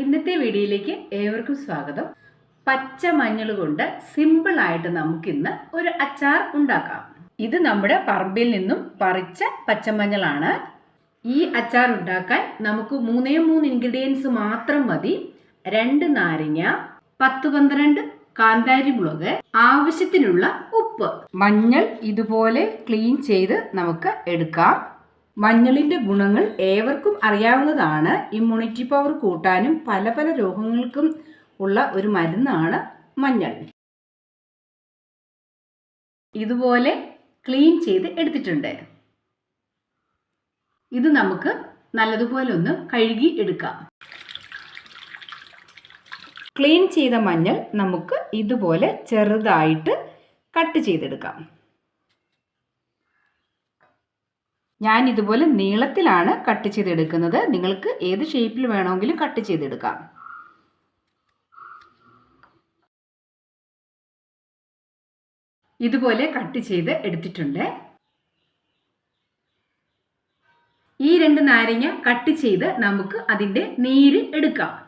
ഇന്നത്തെ വീഡിയോയിലേക്ക് ഏവർക്കും സ്വാഗതം. പച്ച മഞ്ഞൾ കൊണ്ട് സിമ്പിൾ ആയിട്ട് നമുക്കിന്ന് ഒരു അച്ചാർ ഉണ്ടാക്കാം. ഇത് നമ്മുടെ പറമ്പിൽ നിന്നും പറിച്ച പച്ചമഞ്ഞളാണ് ഈ അച്ചാർ ഉണ്ടാക്കാൻ നമുക്ക് മൂന്നേ മൂന്ന് ഇൻഗ്രീഡിയൻസ് മാത്രം മതി. രണ്ട് നാരങ്ങ പത്ത് പന്ത്രണ്ട് കാന്താരി മുളക് ആവശ്യത്തിനുള്ള ഉപ്പ്. മഞ്ഞൾ ഇതുപോലെ ക്ലീൻ ചെയ്ത് നമുക്ക് എടുക്കാം. മഞ്ഞളിന്റെ ഗുണങ്ങൾ ഏവർക്കും അറിയാവുന്നതാണ്. ഇമ്മ്യൂണിറ്റി പവർ കൂട്ടാനും പല പല രോഗങ്ങൾക്കും ഉള്ള ഒരു മരുന്നാണ് മഞ്ഞൾ. ഇതുപോലെ ക്ലീൻ ചെയ്ത് എടുത്തിട്ടുണ്ട്. ഇത് നമുക്ക് നല്ലതുപോലെ ഒന്ന് കഴുകി എടുക്കാം. ക്ലീൻ ചെയ്ത മഞ്ഞൾ നമുക്ക് ഇതുപോലെ ചെറുതായിട്ട് കട്ട് ചെയ്തെടുക്കാം. ഞാൻ ഇതുപോലെ നീളത്തിലാണ് കട്ട് ചെയ്തെടുക്കുന്നത്. നിങ്ങൾക്ക് ഏത് ഷേപ്പിൽ വേണമെങ്കിലും കട്ട് ചെയ്തെടുക്കാം. ഇതുപോലെ കട്ട് ചെയ്ത് എടുത്തിട്ടുണ്ട്. ഈ രണ്ട് നാരങ്ങ കട്ട് ചെയ്ത് നമുക്ക് അതിന്റെ നീര് എടുക്കാം.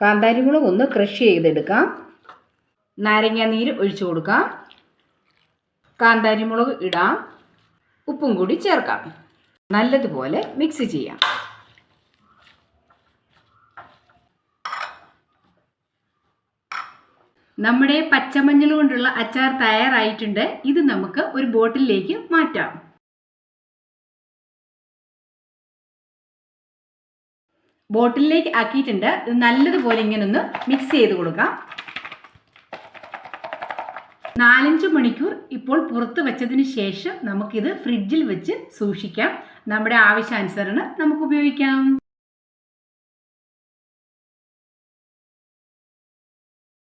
കാന്താരിമുളക് ഒന്ന് ക്രഷ് ചെയ്തെടുക്കാം. നാരങ്ങ നീര് ഒഴിച്ചു കൊടുക്കാം. കാന്താരിമുളക് ഇടാം. ഉപ്പും കൂടി ചേർക്കാം. നല്ലതുപോലെ മിക്സ് ചെയ്യാം. നമ്മുടെ പച്ചമഞ്ഞൾ കൊണ്ടുള്ള അച്ചാർ തയ്യാറായിട്ടുണ്ട്. ഇത് നമുക്ക് ഒരു ബോട്ടിലേക്ക് മാറ്റാം. ബോട്ടിലേക്ക് ആക്കിയിട്ടുണ്ട്. ഇത് നല്ലതുപോലെ ഇങ്ങനെ ഒന്ന് മിക്സ് ചെയ്ത് കൊടുക്കാം. നാലഞ്ച് മണിക്കൂർ ഇപ്പോൾ പുറത്ത് വെച്ചതിന് ശേഷം നമുക്കിത് ഫ്രിഡ്ജിൽ വെച്ച് സൂക്ഷിക്കാം. നമ്മുടെ ആവശ്യാനുസരണം നമുക്ക് ഉപയോഗിക്കാം.